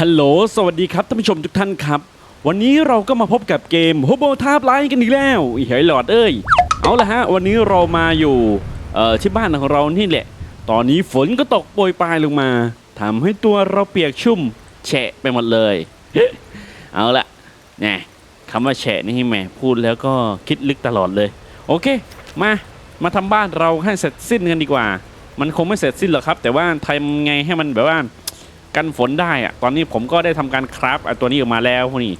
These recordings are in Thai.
ฮัลโหล สวัสดีครับท่านผู้ชมทุกท่านครับ วันนี้เราก็มาพบกับเกม h o b o t a p l i n e กันอีกแล้วอีเฮ้ยหลอดเอ้ย เอาละฮะ วันนี้เรามาอยู่ที่บ้านของเรานี่แหละ ตอนนี้ฝนก็ตกโปรยปลายลงมาทำให้ตัวเราเปียกชุ่ม แฉะไปหมดเลย เอาละเนี่ยคำว่าแฉะนี่แหมพูดแล้วก็คิดลึกตลอดเลย โอเค มา มาทำบ้านเราให้เสร็จสิ้นกันดีกว่า มันคงไม่เสร็จสิ้นหรอกครับ แต่ว่าทำไงให้มันแบบว่า กันฝนได้อะตอนนี้ผมก็ได้ทำการคราฟต์ไอ้ตัวนี้ออกมาแล้วพวกนี้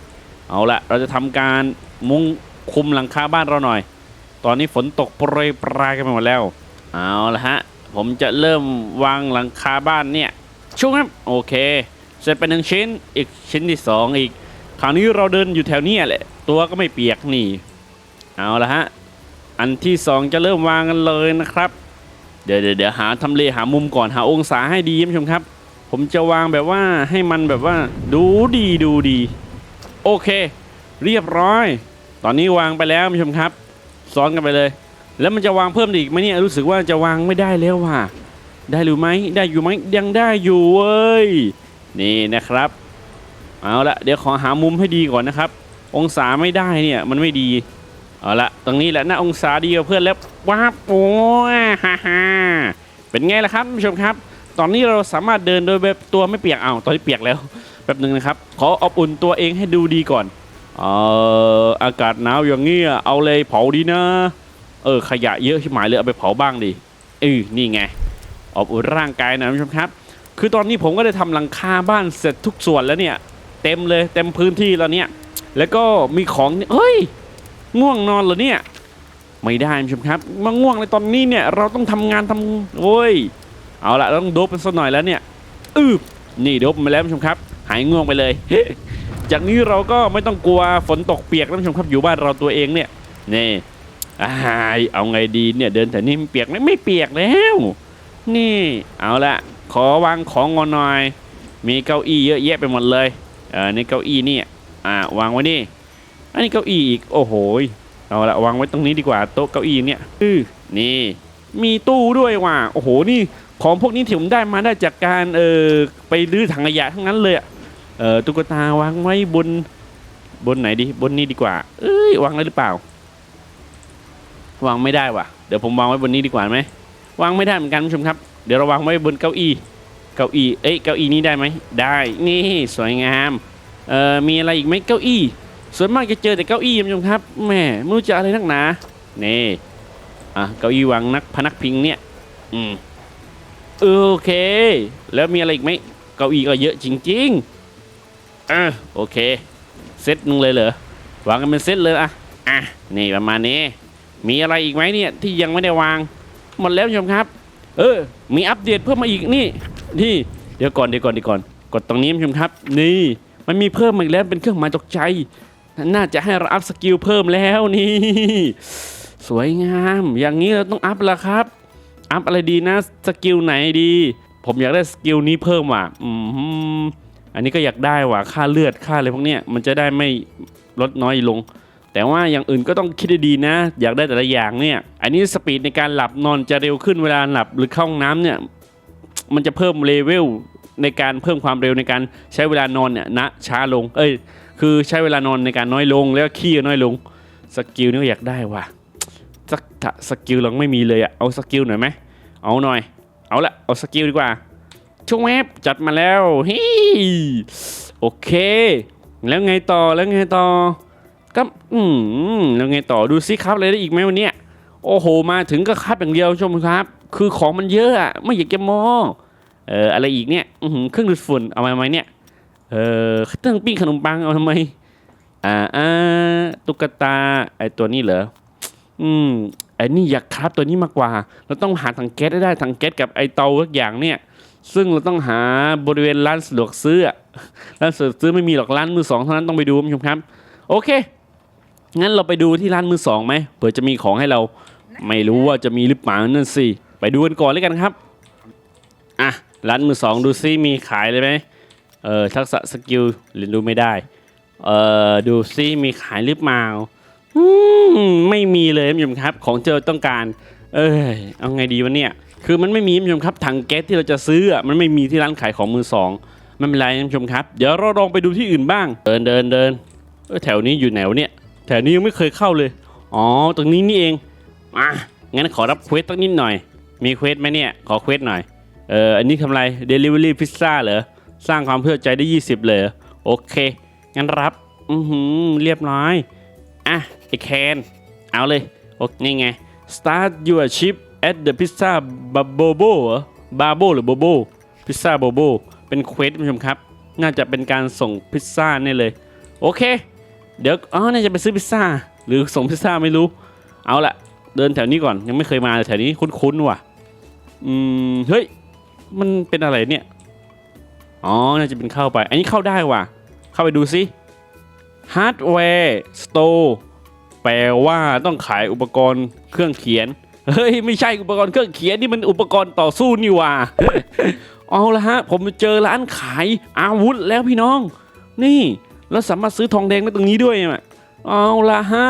เอาละเราจะทำการมุงคุมหลังคาบ้านเราหน่อย ตอนนี้ฝนตกโปรยปลายกันไปหมดแล้ว เอาละฮะ ผมจะเริ่มวางหลังคาบ้านเนี่ยช่วงครับโอเค เสร็จไปหนึ่งชิ้น อีกชิ้นที่สองอีก คราวนี้เราเดินอยู่แถวนี้แหละ ตัวก็ไม่เปียกนี่ เอาละฮะ อันที่สองจะเริ่มวางกันเลยนะครับ เดี๋ยวเดี๋ยวเดี๋ยวหาทำเลหามุมก่อนหาองศาให้ดีท่านผู้ชมครับ ผมจะวางแบบว่าให้มันแบบว่า ดูดีดูดี โอเค เรียบร้อย ตอนนี้วางไปแล้วผู้ชมครับ ซ้อนกันไปเลย แล้วมันจะวางเพิ่มได้อีกไหมเนี่ยรู้สึกว่าจะวางไม่ได้แล้วว่ะได้หรือไหมได้อยู่ไหมยังได้อยู่เว้ยนี่นะครับ เอาละเดี๋ยวขอหามุมให้ดีก่อนนะครับ องศาไม่ได้เนี่ยมันไม่ดีเอาละตรงนี้แหละนะองศาดีกว่าเพื่อนแล้วว้าโอ้ฮ่าฮ่าเป็นไงล่ะครับผู้ชมครับ ตอนนี้เราสามารถเดินโดยแบบตัวไม่เปียกเอาวตอนนี้เปียกแล้วแป๊บหนึ่งนะครับ ขออบอุ่นตัวเองให้ดูดีก่อนเอ่ออากาศหนาวอย่างเงี้ยเอาเลยเผาดีนะ เออขยะเยอะชิบหมายเลยเอาไปเผาบ้างดิเออนี่ไงอบอุ่นร่างกายนะท่านผู้ชมครับ คือตอนนี้ผมก็ได้ทำหลังคาบ้านเสร็จทุกส่วนแล้วเนี่ย เต็มเลยเต็มพื้นที่แล้วเนี่ย แล้วก็มีของเฮ้ยง่วงนอนเหรอเนี่ย ไม่ได้ท่านผู้ชมครับมาง่วงในตอนนี้เนี่ยเราต้องทำงานทำโอ้ย เอาละต้องโดบมันสักหน่อยแล้วเนี่ยอืบนี่โดบมาแล้วผู้ชมครับ หายง่วงไปเลย จากนี้เราก็ไม่ต้องกลัวฝนตกเปียกท่านผู้ชมครับอยู่บ้านเราตัวเองเนี่ยนี่อายเอาไงดีเนี่ยเดินแถวนี้มันเปียกไหมไม่เปียกแล้ว นี่เอาละขอวางของงอนหน่อย มีเก้าอี้เยอะแยะไปหมดเลยเออในเก้าอี้นี่อ่าวางไว้นี่อันนี้เก้าอี้อีกโอ้โหเอาละวางไว้ตรงนี้ดีกว่าโต๊ะเก้าอี้เนี่ยอือนี่ มีตู้ด้วยว่ะโอ้โหนี่ ของพวกนี้ที่ผมได้มาได้จากการเออไปรื้อถังขยะทั้งนั้นเลยเออตุ๊กตาวางไว้บนบนไหนดีบนนี้ดีกว่า เอ้ยวางได้หรือเปล่า วางไม่ได้ว่ะ เดี๋ยวผมวางไว้บนนี้ดีกว่าไหมวางไม่ได้เหมือนกันคุณผู้ชมครับ เดี๋ยวเราวางไว้บนเก้าอี้ เก้าอี้ เอ้ย เก้าอี้นี้ได้ไหม ได้ นี่สวยงาม เอ่อ มีอะไรอีกไหมเก้าอี้ ส่วนมากจะเจอแต่เก้าอี้คุณผู้ชมครับ แหมไม่รู้จะอะไรนักหนา นี่ อะ เก้าอี้วางนักพนักพิงเนี่ย อืม โอเค แล้วมีอะไรอีกไหมเก้าอี้ก็เยอะจริงๆอะโอเค เซตนึงเลยเหรอวางกันเป็นเซตเลยอะอะนี่ประมาณนี้ มีอะไรอีกไหมเนี่ยที่ยังไม่ได้วางหมดแล้วชมครับ เออ มีอัปเดตเพิ่มมาอีกนี่นี่เดี๋ยวก่อนเดี๋ยวก่อนเดี๋ยวก่อน กดตรงนี้คุณผู้ชมครับ นี่มันมีเพิ่มมาอีกแล้วเป็นเครื่องหมายตกใจ น่าจะให้เราอัพสกิลเพิ่มแล้วนี่ สวยงาม อย่างนี้เราต้องอัพล้วครับ อัพอะไรดีนะสกิลไหนดี ผมอยากได้สกิลนี้เพิ่มว่ะอืมอันนี้ก็อยากได้ว่ะค่าเลือดค่าอะไรพวกเนี้ยมันจะได้ไม่ลดน้อยลง แต่ว่าอย่างอื่นก็ต้องคิดดีๆนะ อยากได้แต่ละอย่างเนี่ยอันนี้สปีดในการหลับนอนจะเร็วขึ้นเวลาหลับหรือเข้าห้องน้ำเนี่ยมันจะเพิ่มเลเวลในการเพิ่มความเร็วในการใช้เวลานอนเนี่ยนะช้าลง เอ้ย คือใช้เวลานอนในการน้อยลงแล้วขี้น้อยลง สกิลนี่ก็อยากได้ว่ะ สักสกิลเราไม่มีเลยอะเอาสกิลหน่อยไหมเอาหน่อย เอาละเอาสกิลดีกว่าช่วงแวบจัดมาแล้วฮิโอเค แล้วไงต่อแล้วไงต่อก็อืมแล้วไงต่อดูซิครับอะไรได้อีกไหมวันเนี้ยโอ้โหมาถึงก็ครับอย่างเดียวชมครับ คือของมันเยอะอะไม่อยากจะโมเอออะไรอีกเนี่ยเครื่องดูดฝุ่นเอามาทำไมเนี่ยเออเครื่องปิ้งขนมปังเอาทำไมอ่าอ่าตุ๊กตาไอตัวนี้เหรอ อืมไอ้นี่อยากครับตัวนี้มากกว่า เราต้องหาถังแก๊สให้ได้ถังแก๊สกับไอเตาทุกอย่างเนี่ย ซึ่งเราต้องหาบริเวณร้านสะดวกซื้อร้านสะดวกซื้อไม่มีหรอกร้านมือสองเท่านั้นต้องไปดูคุณผู้ชมครับ โอเคงั้นเราไปดูที่ร้านมือสองไหมเผื่อจะมีของให้เรา ไม่รู้ว่าจะมีหรือเปล่านั่นสิไปดูกันก่อนเลยกันครับอะร้านมือสองดูซิมีขายเลยไหมเออทักษะสกิลเรียนรู้ไม่ได้เออดูซิมีขายหรือเปล่า ไม่มีเลยท่านผู้ชมครับ ของเจอต้องการ เอ้ยเอาไงดีวะเนี่ย คือมันไม่มีท่านผู้ชมครับถังแก๊สที่เราจะซื้อมันไม่มีที่ร้านขายของมือสองไม่เป็นไรท่านผู้ชมครับ เดี๋ยวเราลองไปดูที่อื่นบ้าง เดินเดินเดินแถวนี้อยู่แนวเนี่ย แถวนี้ยังไม่เคยเข้าเลย อ๋อ ตรงนี้นี่เองอะงั้นขอรับเควสสักนิดหน่อย มีเควสไหมเนี่ย ขอเควสหน่อย เออ อันนี้ทำไร Delivery Pizza เหรอ สร้างความเพื่อใจได้ 20 เลยเหรอโอเค งั้นรับ อือหือ เรียบร้อย อะไอแคนเอาเลยโอเคนี่ไง start your ship at the pizza bobo เหรอ babo หรือ bobo pizza bobo เป็นเควสท่านผู้ชมครับ น่าจะเป็นการส่งพิซซ่าแน่เลย โอเค เดี๋ยวอ๋อน่าจะไปซื้อพิซซ่า หรือส่งพิซซ่าไม่รู้ เอาละเดินแถวนี้ก่อนยังไม่เคยมาแถวนี้คุ้นๆว่ะ อืมเฮ้ยมันเป็นอะไรเนี่ย อ๋อ น่าจะเป็นเข้าไป อันนี้เข้าได้ว่ะ เข้าไปดูซิ สิ Hardware Store แปลว่าต้องขายอุปกรณ์เครื่องเขียน เฮ้ย ไม่ใช่อุปกรณ์เครื่องเขียน นี่มันอุปกรณ์ต่อสู้นี่ว่า เอาละฮะ ผมเจอร้านขายอาวุธแล้วพี่น้อง นี่ แล้วสามารถซื้อทองแดงได้ตรงนี้ด้วยอะเอาละฮะ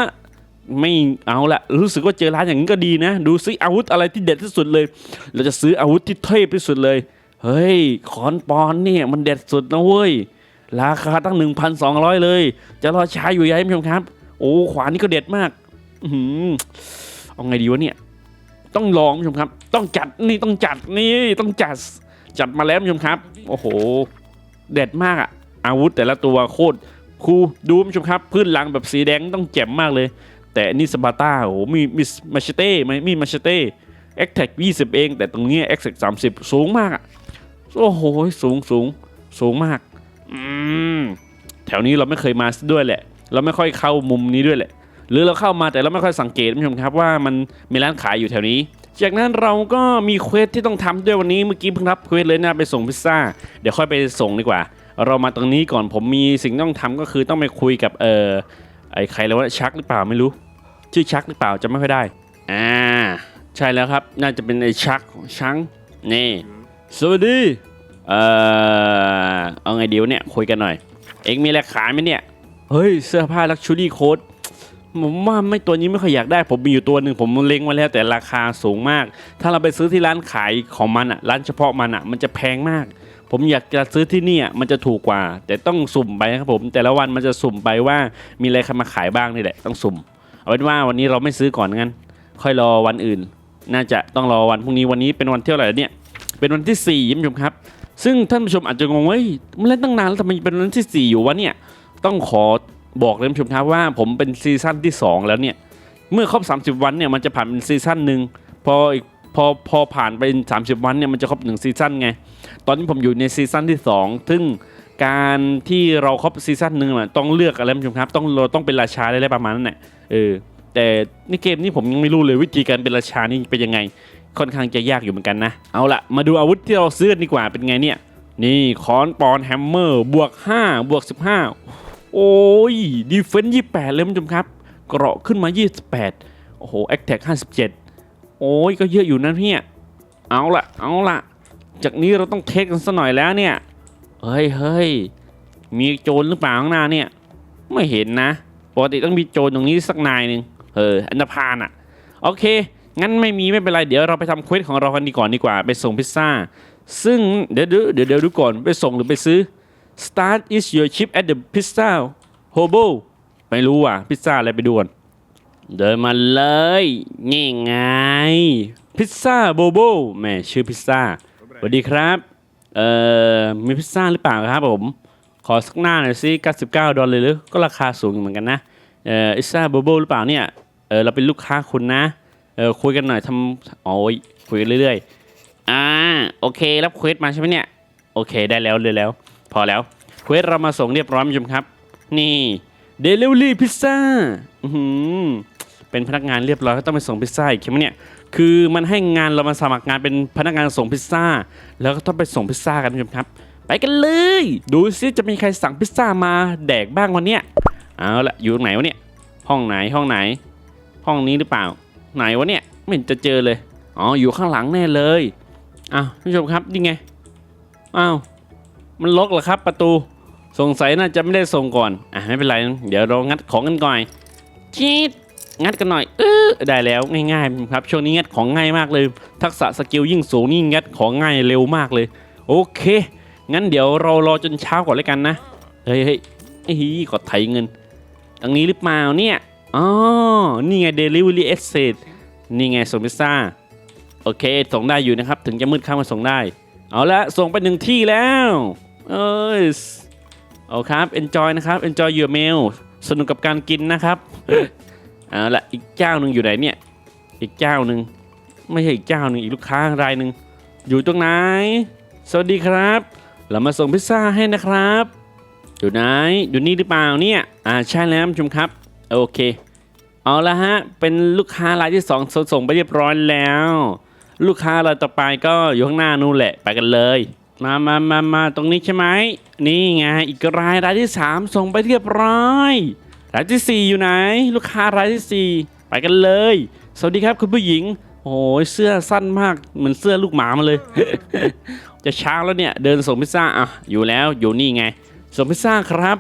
ไม่เอาละรู้สึกว่าเจอร้านอย่างนี้ก็ดีนะ ดูซิอาวุธอะไรที่เด็ดที่สุดเลย เราจะซื้ออาวุธที่เทพที่สุดเลย เฮ้ยคอนปอนเนี่ยมันเด็ดสุดนะเว้ย ราคาตั้ง 1,200 เลย จะรอช้าอยู่ยัยท่านผู้ชมครับ โอ้ขวานนี่ก็เด็ดมาก อือเอาไงดีวะเนี่ย ต้องลองท่านผู้ชมครับ ต้องจัดนี่ต้องจัดนี่ต้องจัดจัดมาแล้วท่านผู้ชมครับ โอ้โห เด็ดมากอะอาวุธแต่ละตัวโคตรคูลดูท่านผู้ชมครับ พื้นหลังแบบสีแดงต้องแจ่มมากเลย แต่นี่สปาร์ต้าโอ้โหมีมีมาชเต้ไหมมีมาชเต้เอ็กแท็ก20เอง แต่ตรงนี้เอ็กแท็ก30สูงมากอะโอ้โหสูงสูงสูงมาก อืมแถวนี้เราไม่เคยมาด้วยแหละ เราไม่ค่อยเข้ามุมนี้ด้วยแหละ หรือเราเข้ามาแต่เราไม่ค่อยสังเกตผู้ชมครับว่ามันมีร้านขายอยู่แถวนี้ จากนั้นเราก็มีเควสที่ต้องทำด้วยวันนี้เมื่อกี้เพิ่งรับเควสเลยนะไปส่งพิซซ่าเดี๋ยวค่อยไปส่งดีกว่า เรามาตรงนี้ก่อนผมมีสิ่งต้องทำก็คือต้องไปคุยกับเออไอ้ใครแล้วว่าชักหรือเปล่าไม่รู้ ชื่อชักหรือเปล่าจะไม่ค่อยได้อ่าใช่แล้วครับ น่าจะเป็นไอ้ชักชังนี่สวัสดี เออเอาไงเดี๋ยวเนี่ยคุยกันหน่อย เอ็งมีอะไรขายไหมเนี่ย เฮ้ย เสื้อผ้าลักชูรี่โค้ดผมว่าไม่ตัวนี้ไม่ค่อยอยากได้ ผมมีอยู่ตัวหนึ่งผมเล็งไว้แล้วแต่ราคาสูงมาก ถ้าเราไปซื้อที่ร้านขายของมันอะ ร้านเฉพาะมันอะ มันจะแพงมาก ผมอยากจะซื้อที่นี่อะมันจะถูกกว่า แต่ต้องสุ่มไปนะครับผม แต่ละวันมันจะสุ่มไปว่ามีอะไรเข้ามาขายบ้างนี่แหละ ต้องสุ่ม เอาเป็นว่าวันนี้เราไม่ซื้อก่อนงั้น ค่อยรอวันอื่น น่าจะต้องรอวันพรุ่งนี้วันนี้เป็นวันเที่ยวอะไรเนี่ย เป็นวันที่4ี่ท่านผู้ชมครับ ซึ่งท่านผู้ชมอาจจะงงว่าเฮ้ยมันเล่นตั้งนานแล้วทำไมเป็นวันที่ 4 อยู่วะเนี่ย ต้องขอบอกเลยท่านผู้ชมครับว่าผมเป็นซีซั่นที่ 2 แล้วเนี่ย เมื่อครบ 30 วันเนี่ยมันจะผ่านเป็นซีซั่นหนึ่งพออีกพอพอผ่านไป 30 วันเนี่ยมันจะครบหนึ่งซีซั่นไง ตอนนี้ผมอยู่ในซีซั่นที่ 2 ซึ่งการที่เราครบซีซั่นหนึ่งน่ะต้องเลือกอะไรผู้ชมครับ ต้องเราต้องเป็นราชาได้ประมาณนั้นแหละเออแต่ในเกมนี้ผมยังไม่รู้เลยวิธีการเป็นราชานี่เป็นยังไง ค่อนข้างจะยากอยู่เหมือนกันนะ เอาละมาดูอาวุธที่เราซื้อนดีกว่าเป็นไงเนี่ย นี่คอนปอนแฮมเมอร์บวก5บวก15 โอ้ยดีเฟนส์28 เลยท่านผู้ชมครับ เกราะขึ้นมา 28 โอ้โหแอคแท็ก57 โอ้ยก็เยอะอยู่นะเนี่ยเอาละเอาละจากนี้เราต้องเทคกันสักหน่อยแล้วเนี่ยเฮ้ยเฮ้ยมีโจรหรือเปล่าข้างหน้าเนี่ย ไม่เห็นนะ ปกติต้องมีโจรตรงนี้สักนายหนึ่งเอออันธพาลอะ โอเค งั้นไม่มีไม่เป็นไร เดี๋ยวเราไปทำเควสของเรากันดีก่อนดีกว่า ไปส่งพิซซ่า ซึ่งเดี๋ยวเดี๋ยวเดี๋ยวเดี๋ยวดูก่อนไปส่งหรือไปซื้อ start is your ship at the pizza hobo ไม่รู้ว่ะ พิซซ่าอะไรไปดูก่อนเดินมาเลย นี่ไง พิซซ่าโบโบแม่ชื่อพิซซ่าสวัสดีครับ เอ่อ มีพิซซ่าหรือเปล่าครับผม ขอสักหน้าหน่อยสิ99 ดอลลาร์เลยหรือ ก็ราคาสูงเหมือนกันนะ เอ่อพิซซ่าโบโบหรือเปล่าเนี่ย เออเราเป็นลูกค้าคุณนะ เออคุยกันหน่อยทำโอ้ยคุยกันเรื่อยๆ อ่าโอเครับเควสมาใช่ไหมเนี่ย โอเคได้แล้วเลยแล้ว พอแล้วเควสเรามาส่งเรียบร้อยคุณผู้ชมครับ นี่เดลิเวอรี่พิซซ่าอือหือเป็นพนักงานเรียบร้อยก็ต้องไปส่งพิซซ่าอีกใช่ไหมเนี่ยคือมันให้งานเรามาสมัครงานเป็นพนักงานส่งพิซซ่า แล้วก็ต้องไปส่งพิซซ่ากันคุณผู้ชมครับ ไปกันเลย ดูซิจะมีใครสั่งพิซซ่ามาแดกบ้างวันเนี้ยเอาละอยู่ตรงไหนวะเนี่ยห้องไหนห้องไหน ห้องนี้หรือเปล่า ไหนวะเนี่ยไม่เห็นจะเจอเลยอ๋ออยู่ข้างหลังแน่เลยอ้าวท่านผู้ชมครับนี่ไงอ้าวมันล็อกเหรอครับ ประตูสงสัยน่าจะไม่ได้ส่งก่อนอะไม่เป็นไร เดี๋ยวเรางัดของกันก่อนจีดงัดกันหน่อยเออได้แล้วง่ายๆครับช่วงนี้งัดของง่ายมากเลย ทักษะสกิลยิ่งสูงนี่งัดของง่ายเร็วมากเลย โอเค งั้นเดี๋ยวเรารอจนเช้าก่อนเลยกันนะเฮ้ยเฮ้ยไอ้ฮีกดไถเงินตรงนี้หรือเปล่าเนี่ย อ๋อ นี่ไง Delivery a s s e t นี่ไงส่งพิซซ่า โอเค ส่งได้อยู่นะครับ ถึงจะมืดค่ำมาส่งได้ เอาละส่งไปหนึ่งที่แล้ว เอ้ยเอาครับ enjoy นะครับ enjoy your meal สนุกกับการกินนะครับ เอาละอีกเจ้าหนึ่งอยู่ไหนเนี่ย อีกเจ้าหนึ่งไม่ใช่อีกเจ้าหนึ่งอีกลูกค้ารายหนึ่งอยู่ตรงไหน สวัสดีครับ เรามาส่งพิซซ่าให้นะครับ อยู่ไหน อยู่นี่หรือเปล่าเนี่ย อ่าใช่แล้วชมครับ โอเค เอาละฮะ เป็นลูกค้ารายที่สองส่งไปเรียบร้อยแล้ว ลูกค้ารายต่อไปก็อยู่ข้างหน้านู่นแหละ ไปกันเลย มามามามาตรงนี้ใช่ไหม นี่ไง อีกรายรายที่สามส่งไปเรียบร้อย รายที่สี่อยู่ไหน ลูกค้ารายที่สี่ไปกันเลย สวัสดีครับคุณผู้หญิง โอ้ยเสื้อสั้นมาก เหมือนเสื้อลูกหมามาเลย จะเช้าแล้วเนี่ย เดินส่งพิซซ่า อะ อยู่แล้ว อยู่นี่ไง ส่งพิซซ่าครับ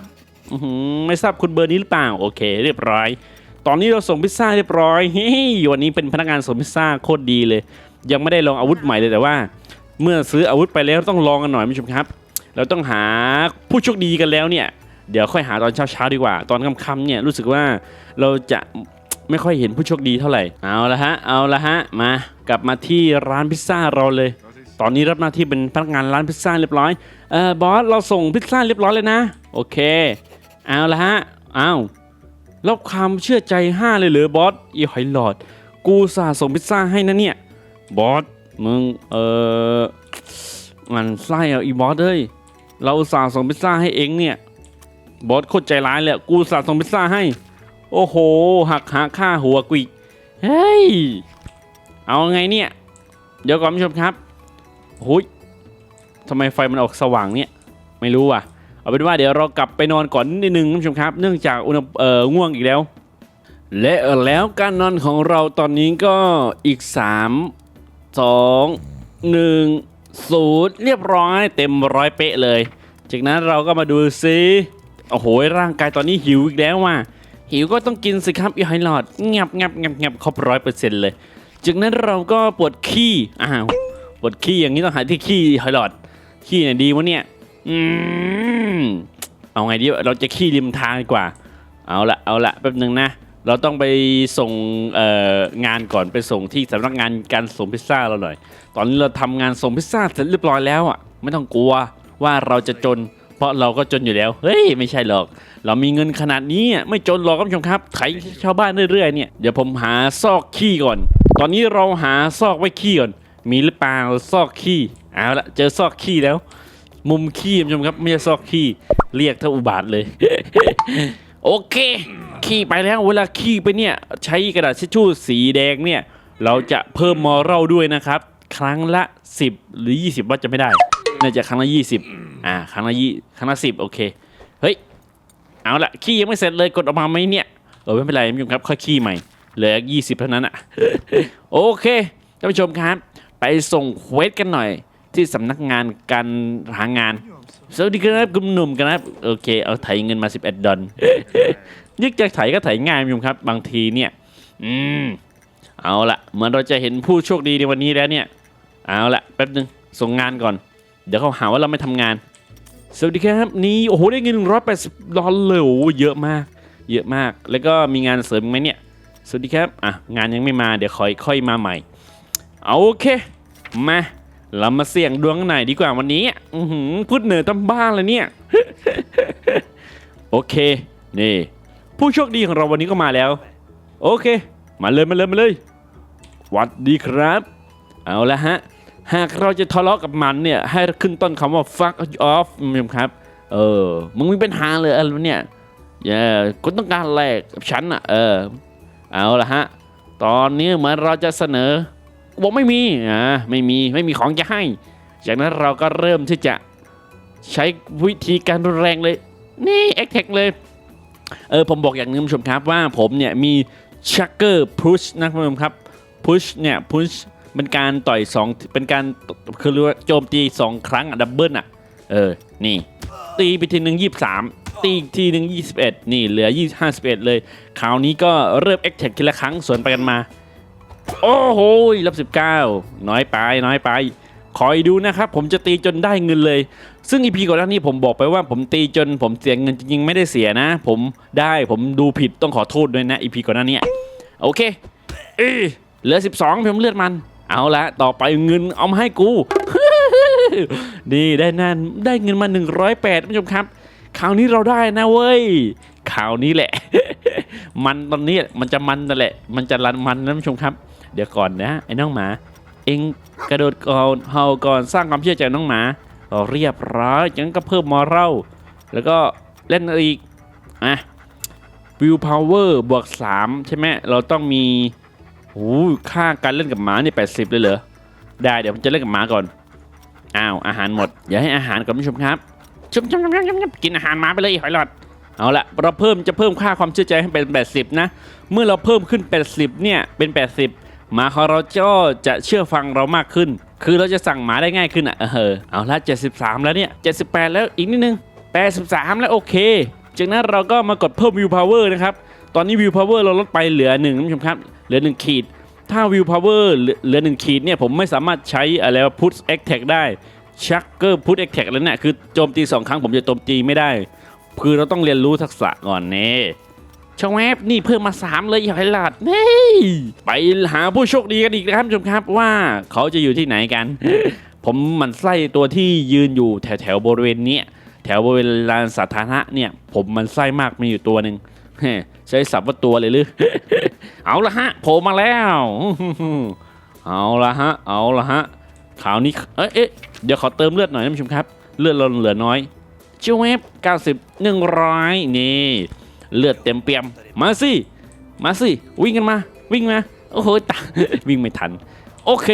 อื้อหือไม่ทราบคุณเบอร์นี้หรือเปล่า โอเค เรียบร้อย ตอนนี้เราส่งพิซซ่าเรียบร้อยเฮ้ยวันนี้เป็นพนักงานส่งพิซซ่าโคตรดีเลย ยังไม่ได้ลองอาวุธใหม่เลยแต่ว่า เมื่อซื้ออาวุธไปแล้วต้องลองกันหน่อยผู้ชมครับ เราต้องหาผู้โชคดีกันแล้วเนี่ย เดี๋ยวค่อยหาตอนเช้าๆดีกว่า ตอนค่ำๆเนี่ยรู้สึกว่าเราจะไม่ค่อยเห็นผู้โชคดีเท่าไหร่ เอาละฮะ เอาละฮะ มากลับมาที่ร้านพิซซ่าเราเลย ตอนนี้รับหน้าที่เป็นพนักงานร้านพิซซ่าเรียบร้อย เออบอสเราส่งพิซซ่าเรียบร้อยเลยนะ โอเค เอาละฮะเอาแล้วความเชื่อใจห้าเลยเหรอบอสอีหอยหลอด กูสาส่งพิซซ่าให้นะเนี่ย บอส มึง เออมันไส้เอาอีบอสเอ้ย เราสาส่งพิซซ่าให้เองเนี่ย บอสโคตรใจร้ายเลยกูสาส่งพิซซ่าให้ โอ้โห หักหาค่าหัวกุยเฮ้ย เอาไงเนี่ย เดี๋ยวก่อนผู้ชมครับหุยทำไมไฟมันออกสว่างเนี่ย ไม่รู้อะ เอาเป็นว่าเดี๋ยวเรากลับไปนอนก่อนนิดนึงคุณผู้ชมครับ เนื่องจากอุณเอ่อง่วงอีกแล้ว และแล้วการนอนของเราตอนนี้ก็อีก 3 2 1 0 เรียบร้อยเต็มร้อยเป๊ะเลย จากนั้นเราก็มาดูซิโอ้โหร่างกายตอนนี้หิวอีกแล้วว่ะหิวก็ต้องกินสิครับอีไฮลอดงับงับงับงับครบร้อยเปอร์เซ็นต์เลย จากนั้นเราก็ปวดขี้อ้าวปวดขี้อย่างนี้ต้องหาที่ขี้ไฮลอดขี้ไหนดีวะเนี่ย อืมเอาไงดีวะเราจะขี้ริมทางดีกว่า เอาละเอาละแป๊บหนึ่งนะ เราต้องไปส่งงานก่อนไปส่งที่สำนักงานการส่งพิซซ่าเราหน่อย ตอนนี้เราทำงานส่งพิซซ่าเสร็จเรียบร้อยแล้วอะ ไม่ต้องกลัวว่าเราจะจน เพราะเราก็จนอยู่แล้ว เฮ้ย ไม่ใช่หรอก เรามีเงินขนาดนี้ไม่จนหรอกคุณผู้ชมครับไถชาวบ้านเรื่อยๆเนี่ย เดี๋ยวผมหาซอกขี้ก่อน ตอนนี้เราหาซอกไว้ขี้ก่อน มีหรือเปล่าซอกขี้ เอาละเจอซอกขี้แล้ว มุมขี้ชมครับไม่ใช่ซอกขี้เรียกเท่าอุบาทเลย โอเค ขี้ไปแล้วเวลาขี้ไปเนี่ย ใช้กระดาษทิชชู่สีแดงเนี่ย เราจะเพิ่มมอรัลด้วยนะครับ ครั้งละ 10 หรือ 20 ว่าจะไม่ได้ น่าจะครั้งละ 20 อ่า ครั้งละยี่ครั้งละ10 โอเค เฮ้ย เอาละขี้ยังไม่เสร็จเลยกดออกมาไหมเนี่ยเออไม่เป็นไรคุณผู้ชมครับค่อยขี้ใหม่เหลือ20เท่านั้นอะ โอเคท่านผู้ชมครับ ไปส่งเควสกันหน่อย ที่สำนักงานการหางาน สวัสดีครับคุณหนุ่มครับ โอเค เอาไถเงินมา 11 ดอลยึกจะไถก็ไถง่ายคุณผู้ชมครับ บางทีเนี่ย อืม เอาละเหมือนเราจะเห็นผู้โชคดีในวันนี้แล้วเนี่ย เอาละแป๊บนึง ส่งงานก่อน เดี๋ยวเขาหาว่าเราไม่ทำงาน สวัสดีครับ นี่โอ้โหได้เงิน180ดอลเลยโอ้โหเยอะมาก เยอะมาก แล้วก็มีงานเสริมไหมเนี่ย สวัสดีครับ อะ งานยังไม่มา เดี๋ยวคอยค่อยมาใหม่ เอาโอเค มา เรามาเสี่ยงดวงกันหน่อยดีกว่าวันนี้อือพูดเหนือตั้งบ้านเลยเนี่ย โอเค นี่ ผู้โชคดีของเราวันนี้ก็มาแล้ว โอเค มาเลยมาเลยมาเลยวัดดีครับ เอาละฮะ หากเราจะทะเลาะกับมันเนี่ย ให้ขึ้นต้นคำว่า fuck off คุณผู้ชมครับ เออ มึงมีปัญหาเลยอะไรเนี่ยอย่าคุณต้องการแลกกับฉันอะ เออ เอาละฮะ ตอนนี้เหมือนเราจะเสนอ บอกไม่มีอ่าไม่มีไม่มีของจะให้ จากนั้นเราก็เริ่มที่จะใช้วิธีการรุนแรงเลย นี่เอ็กเทคเลย เออผมบอกอย่างหนึงคุณผู้ชมครับว่าผมเนี่ยมีชักเกอร์พุชนะคุณผู้ชมครับพุชเนี่ยพุชเป็นการต่อยสองเป็นการคือเรียกว่าโจมตีสองครั้งอะดับเบิลอะเออนี่ ตีไปทีหนึ่งยี่สามตีอีกทีหนึ่งยี่สิบเอ็ดนี่เหลือยี่ห้าสิบเอ็ดเลยคราวนี้ก็เริ่มเอ็กเทคทีละครั้งสวนไปกันมา โอ้โหรับสิบเก้าน้อยไปน้อยไป คอยดูนะครับ ผมจะตีจนได้เงินเลย ซึ่งอีพีก่อนหน้านี้ผมบอกไปว่าผมตีจนผมเสียเงินจริงๆไม่ได้เสียนะ ผมได้ผมดูผิดต้องขอโทษด้วยนะอีพีก่อนหน้านี้โอเคเอเหลือ 12ผมเลือดมัน เอาละต่อไปเงินเอามาให้กูนี่ได้นั่นได้เงินมา 108ท่านผู้ชมครับคราวนี้เราได้นะเว้ยคราวนี้แหละ มันตอนนี้มันจะมันนั่นแหละ มันจะรันมันนะท่านผู้ชมครับ เดี๋ยวก่อนนะไอ้น้องหมา เองกระโดดก่อนเฮาก่อนสร้างความเชื่อใจน้องหมาเรียบร้อยจังก็เพิ่มมอรัลแล้วก็เล่นอีกอะวิวพาวเวอร์บวก3ใช่ไหมเราต้องมีโอ้ค่าการเล่นกับหมานี่80 เลยเหรอได้เดี๋ยวผมจะเล่นกับหมาก่อนอ้าวอาหารหมดอย่าให้อาหารก่อนผู้ชมครับชุบชุบชุบชุบชุบกินอาหารหมาไปเลยหอยหลอดเอาละเราเพิ่มจะเพิ่มค่าความเชื่อใจให้เป็น 80 นะ เมื่อเราเพิ่มขึ้น 80 เนี่ยเป็น 80 หมาของเราก็จะเชื่อฟังเรามากขึ้น คือเราจะสั่งหมาได้ง่ายขึ้นอะเออเอาละ73 แล้วเนี่ย 78 แล้วอีกนิดนึง 83 แล้วโอเค จากนั้นเราก็มากดเพิ่มวิวพาวเวอร์นะครับ ตอนนี้วิวพาวเวอร์เราลดไปเหลือหนึ่งท่านผู้ชมครับ เหลือ 1 ขีด ถ้าวิวพาวเวอร์เหลือ 1 ขีดเนี่ยผมไม่สามารถใช้อะไรว่าพุทเอ็กแท็กได้ชักเกอร์พุทเอ็กแท็กแล้วเนี่ยคือโจมตีสองครั้งผมจะโจมตีไม่ได้ คือเราต้องเรียนรู้ทักษะก่อนเนี่ ชาวแวบนี่เพิ่มมา 3 เลยอย่าให้หลาดนี่ไปหาผู้โชคดีกันอีกนะครับชมครับว่าเขาจะอยู่ที่ไหนกัน ผมหมันไส้ตัวที่ยืนอยู่แถวแถวบริเวณนี้แถวบริเวณลานสาธารณะเนี่ย ผมมันไส้มากมีอยู่ตัวหนึ่งใช้สับว่าตัวเลยหรือเอาละฮะโผล่มาแล้วเอาละฮะ เอาละฮะข่าวนี้เอ๊ะเอ๊ะเดี๋ยวขอเติมเลือดหน่อยนะผู้ชมครับ เลือดเราเหลือน้อยชิวเวฟ90 100 นี่ เลือดเต็มเปี่ยม มาสิ มาสิ วิ่งกันมา วิ่งมา โอ้โหตายวิ่งไม่ทัน โอเค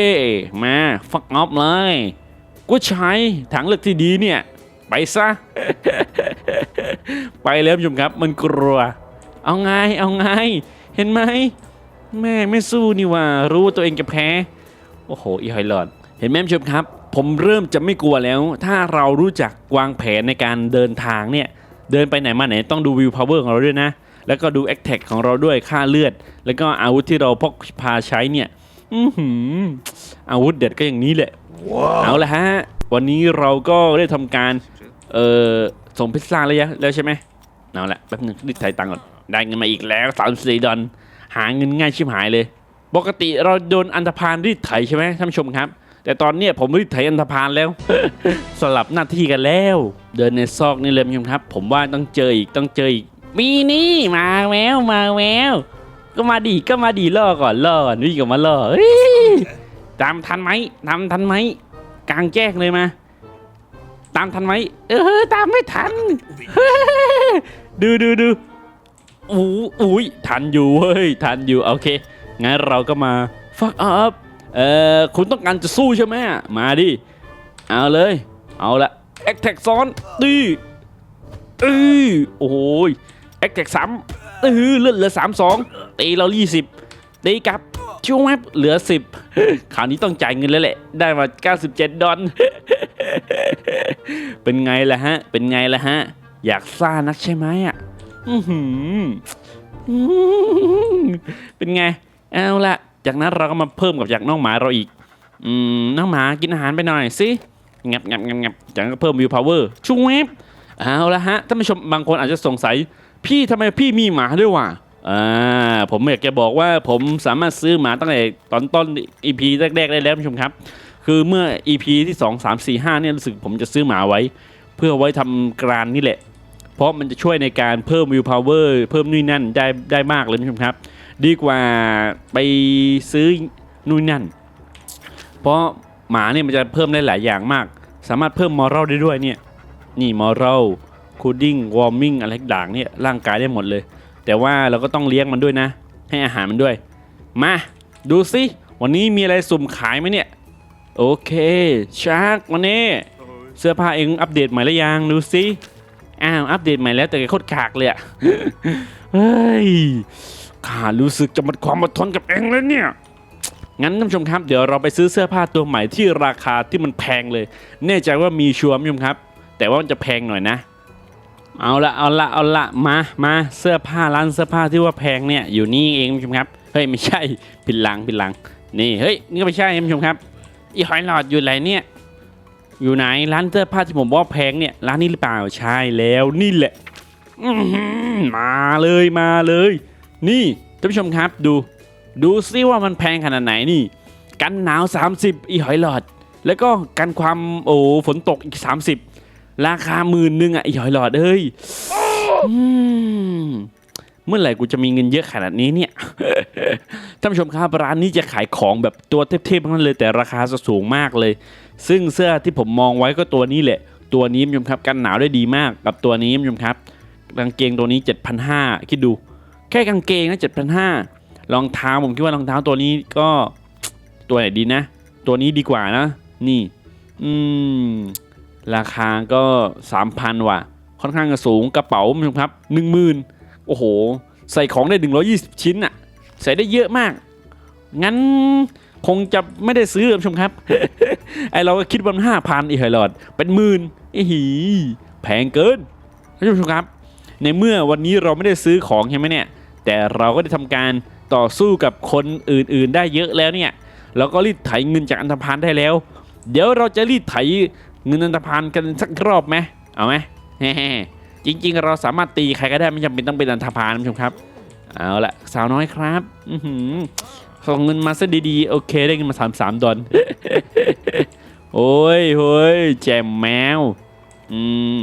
มาฟักออฟเลย กูใช้ถังเลือกที่ดีเนี่ย ไปซะ ไปแล้วชมครับ มันกลัว เอาไง เอาไง เห็นไหม แม่ไม่สู้นี่ว่า รู้ว่าตัวเองจะแพ้ โอ้โห อีหอยหลอด เห็นไหมชมครับ ผมเริ่มจะไม่กลัวแล้ว ถ้าเรารู้จักวางแผนในการเดินทางเนี่ย เดินไปไหนมาไหนต้องดูวิวพาวเวอร์ของเราด้วยนะ แล้วก็ดูแอคแท็กของเราด้วยค่าเลือด แล้วก็อาวุธที่เราพกพาใช้เนี่ย อือหืออาวุธเด็ดก็อย่างนี้แหละ เอาละฮะ วันนี้เราก็ได้ทำการ เอ่อส่งพิซซ่าแล้วยังแล้วใช่ไหมเอาละแป๊บนึงรีบถ่ายตังค์ก่อน ได้เงินมาอีกแล้วสามสี่ดอลหาเงินง่ายชิบหายเลย ปกติเราโดนอันธพาลรีดไถใช่ไหมท่านผู้ชมครับ แต่ตอนเนี้ยผมรีดไถอันธพาลแล้ว สลับหน้าที่กันแล้ว เดินในซอกนี่เลยครับ ผมว่าต้องเจออีกต้องเจออีกมีนี่มาแววมาแววก็มาดีก็มาดีล่อก่อนล่อก่อนวิ่งก็มาล่อเฮ้ยตามทันไหมตามทันไหมกลางแจ้งเลยมา ตามทันไหมเออตามไม่ทัน ดูดูดูอู้อุ้ยทันอยู่เฮ้ยทันอยู่โอเคงั้นเราก็มาฟักอัพ เออคุณต้องการจะสู้ใช่ไหมมาดิ เอาเลย เอาละแอคแท็กซ้อนตีเออโอ้ยแอคแท็กสามเออเลือดเหลือสามสองตีเรายี่สิบตีกลับช่วงแวบเหลือสิบคราวนี้ต้องจ่ายเงินแล้วแหละ ได้มา97ดดอลเป็นไงล่ะฮะ เป็นไงล่ะฮะ อยากซ่านักใช่ไหมอะอือหือเป็นไง เอาละ จากนั้นเราก็มาเพิ่มกับจากน้องหมาเราอีก อืมน้องหมากินอาหารไปหน่อยสิงับงับงับงับจากนั้นก็เพิ่มวิวพาวเวอร์ช่วงบเอาละฮะท่านผู้ชมบางคนอาจจะสงสัย พี่ทำไมพี่มีหมาด้วยวะอ่าผมอยากจะบอกว่าผมสามารถซื้อหมาตั้งแต่ตอนต้น EP แรกๆได้แล้วท่านผู้ชมครับ คือเมื่อ EP ที่ 2 3 4 5เนี่ยรู้สึกผมจะซื้อหมาไว้ เพื่อไว้ทำกรานนี่แหละ เพราะมันจะช่วยในการเพิ่มวิวพาวเวอร์เพิ่มนู่นนั่นได้ได้มากเลยท่านผู้ชมครับ ดีกว่าไปซื้อนู่นนั่น เพราะหมาเนี่ยมันจะเพิ่มได้หลายอย่างมาก สามารถเพิ่มมอรัลได้ด้วยเนี่ย นี่มอรัลคูดิ้งวอร์มิงอะไรต่างเนี่ยร่างกายได้หมดเลย แต่ว่าเราก็ต้องเลี้ยงมันด้วยนะ ให้อาหารมันด้วย มาดูสิวันนี้มีอะไรสุ่มขายไหมเนี่ย โอเคชาร์กวันนี้ เสื้อผ้าเองอัปเดตใหม่แล้วยังดูสิอ้าวอัปเดตใหม่แล้วแต่แกโคตรขากเลยอะเฮ้ย ข้ารู้สึกจะหมดความอดทนกับเองแล้วเนี่ย งั้นท่านผู้ชมครับเดี๋ยวเราไปซื้อเสื้อผ้าตัวใหม่ที่ราคาที่มันแพงเลย แน่ใจว่ามีชัวร์ท่านผู้ชมครับ แต่ว่ามันจะแพงหน่อยนะ เอาละเอาละเอาละมามาเสื้อผ้าร้านเสื้อผ้าที่ว่าแพงเนี่ยอยู่นี่เองท่านผู้ชมครับเฮ้ยไม่ใช่ผิดหลังผิดหลัง นี่เฮ้ยนี่ก็ไม่ใช่ท่านผู้ชมครับอีหอยหลอดอยู่ไหนเนี่ยอยู่ไหนร้านเสื้อผ้าที่ผมว่าแพงเนี่ยร้านนี้หรือเปล่าใช่แล้วนี่แหละมาเลยมาเลย นี่ท่านผู้ชมครับดู ดูซิว่ามันแพงขนาดไหนนี่ กันหนาว 30 อีหอยหลอด แล้วก็กันความโอ้ฝนตกอีก 30 ราคาหมื่นหนึ่งอะอีหอยหลอดเอ้ยอมเมื่อไหร่กูจะมีเงินเยอะขนาดนี้เนี่ยท่านผู้ชมครับร้านนี้จะขายของแบบตัวเทพๆทั้งนั้นเลยแต่ราคาจะสูงมากเลย ซึ่งเสื้อที่ผมมองไว้ก็ตัวนี้แหละ ตัวนี้คุณผู้ชมครับกันหนาวได้ดีมากกับตัวนี้คุณผู้ชมครับกางเกงตัวนี้ 7,500คิดดู แค่กางเกงนะ7,500รองเท้าผมคิดว่ารองเท้าตัวนี้ก็ตัวไหนดีนะ ตัวนี้ดีกว่านะ นี่ อืม ราคาก็3,000ว่ะ ค่อนข้างจะสูงกระเป๋าคุณผู้ชมครับ10,000โอ้โห ใส่ของได้ 120 ชิ้นอะใส่ได้เยอะมาก งั้นคงจะไม่ได้ซื้อคุณผู้ชมครับ ไอเราก็คิดว่าห้าพันอีกหอยหลอด เป็นหมื่นไอหีแพงเกินท่านผู้ชมครับ ในเมื่อวันนี้เราไม่ได้ซื้อของใช่ไหมเนี่ย แต่เราก็ได้ทำการต่อสู้กับคนอื่นๆ ได้เยอะแล้วเนี่ยเราก็รีดไถเงินจากอันธพาลได้แล้ว เดี๋ยวเราจะรีดไถเงินอันธพาลกันสักรอบไหมเอาไหมจริง ๆ เราสามารถตีใครก็ได้ไม่จำเป็นต้องเป็นอันธพาลนะชมครับเอาละสาวน้อยครับอือหือส่งเงินมาซะดีๆโอเคได้เงินมาสามสามดอลโอ้ยเฮ้ยแจมแมวอืม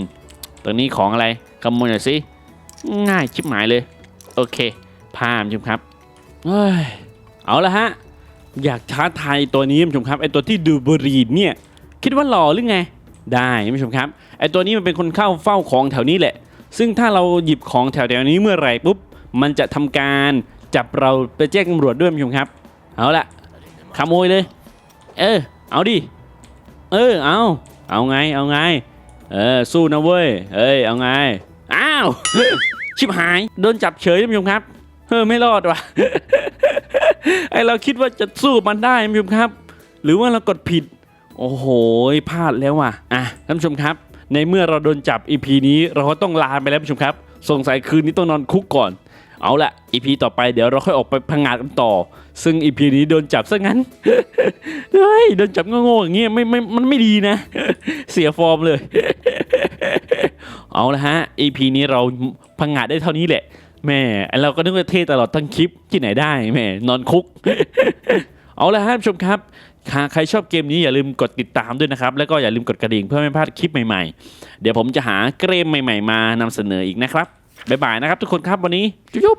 ตรงนี้ของอะไรขโมยหน่อยสิง่ายชิบหมายเลย โอเคพามชมครับเฮ้ยเอาละฮะ อยากท้าทายตัวนี้ชมครับไอตัวที่ดูบรีดเนี่ย คิดว่าหล่อหรือไง ได้คุณผู้ชมครับไอตัวนี้มันเป็นคนเข้าเฝ้าของแถวนี้แหละ ซึ่งถ้าเราหยิบของแถวๆนี้เมื่อไหร่ปุ๊บ มันจะทำการจับเราไปแจ้งตำรวจด้วยผู้ชมครับ เอาละขโมยเลย เออ เอาดิ เออ เอา เอาไง เอาไง เออ สู้นะเว้ย เอ้ย เอาไง อ้าว ชิบหายโดนจับเฉยท่านผู้ชมครับเฮ้อไม่รอดว่ะไอเราคิดว่าจะสู้มันได้ท่านผู้ชมครับ หรือว่าเรากดผิด โอ้โหพลาดแล้วว่ะอะท่านผู้ชมครับ ในเมื่อเราโดนจับ EP นี้เราก็ต้องลาไปแล้วท่านผู้ชมครับสงสัยคืนนี้ต้องนอนคุกก่อนเอาละ EP ต่อไปเดี๋ยวเราค่อยออกไปพังงาดกันต่อ ซึ่ง EP นี้โดนจับซะงั้นเฮ้ยโดนจับโง่ๆอย่างเงี้ยไม่ไม่มันไม่ดีนะ เสียฟอร์มเลย เอาละฮะ EP นี้เราพังงาดได้เท่านี้แหละแม่เราก็นึกว่าเท่ตลอดทั้งคลิปที่ไหนได้แม่นอนคุก เอาละฮะผู้ชมครับใครชอบเกมนี้อย่าลืมกดติดตามด้วยนะครับ แล้วก็อย่าลืมกดกระดิ่งเพื่อไม่พลาดคลิปใหม่ๆ เดี๋ยวผมจะหาเกมใหม่ ๆ มานำเสนออีกนะครับบ๊ายบายนะครับทุกคนครับวันนี้จุ๊บ